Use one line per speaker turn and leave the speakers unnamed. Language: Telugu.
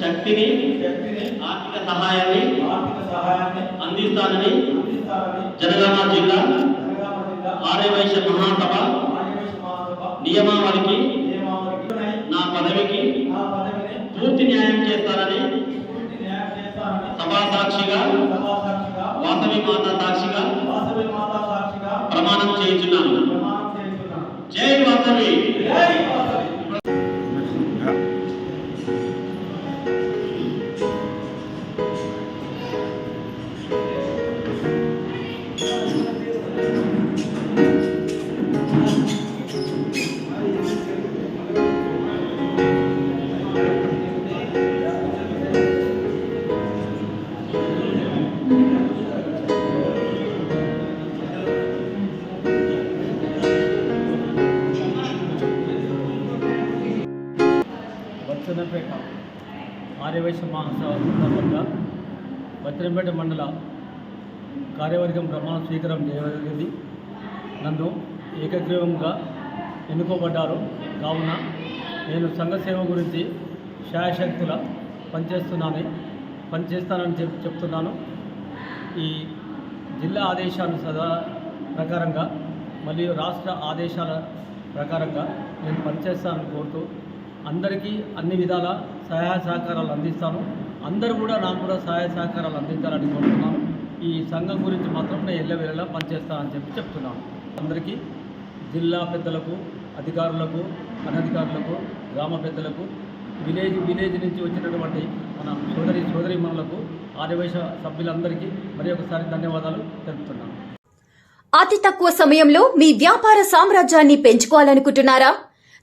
శక్తిని
శక్తిని
ఆర్థిక సహాయాన్ని
ఆర్థిక సహాయాన్ని
అందిస్తానని జనగామ జిల్లా ఆర్యవైశ్య మహాసభ నియమావళికి నా పదవికి పూర్తి న్యాయం చేస్తానని సభా సాక్షిగా వాసవి మాత సాక్షిగా ప్రమాణం చేయించున్నాను. జై వాసవి!
జై
ఆర్యవైశ్య మహాసభ సందర్భంగా బచ్చన్నపేట మండల కార్యవర్గం ప్రమాణ స్వీకారం చేయగలిగింది నన్ను ఏకగ్రీవంగా ఎన్నుకోబడ్డారు. కావున నేను సంఘ సేవ గురించి శాయశక్తుల పనిచేస్తున్నాను పనిచేస్తానని చెప్ చెప్తున్నాను. ఈ జిల్లా ఆదేశాలు సదా ప్రకారంగా మరియు రాష్ట్ర ఆదేశాల ప్రకారంగా నేను పనిచేస్తానని కోరుతూ అందరికీ అన్ని విధాల సహాయ సహకారాలు అందిస్తాను. అందరూ కూడా నాకు కూడా సహాయ సహకారాలు అందించాలని కోరుతున్నాను. ఈ సంఘం గురించి మాత్రం నేను ఎల్లవేళలా పనిచేస్తానని చెప్పి చెప్తున్నాను. అందరికీ జిల్లా పెద్దలకు అధికారులకు అనధికారులకు గ్రామ పెద్దలకు విలేజ్ విలేజ్ నుంచి వచ్చినటువంటి మన సోదరి సోదరిమణులకు ఆదివేశ సభ్యులందరికీ మరి ఒకసారి ధన్యవాదాలు తెలుపుతున్నాను.
అతి తక్కువ సమయంలో మీ వ్యాపార సామ్రాజ్యాన్ని పెంచుకోవాలనుకుంటున్నారా?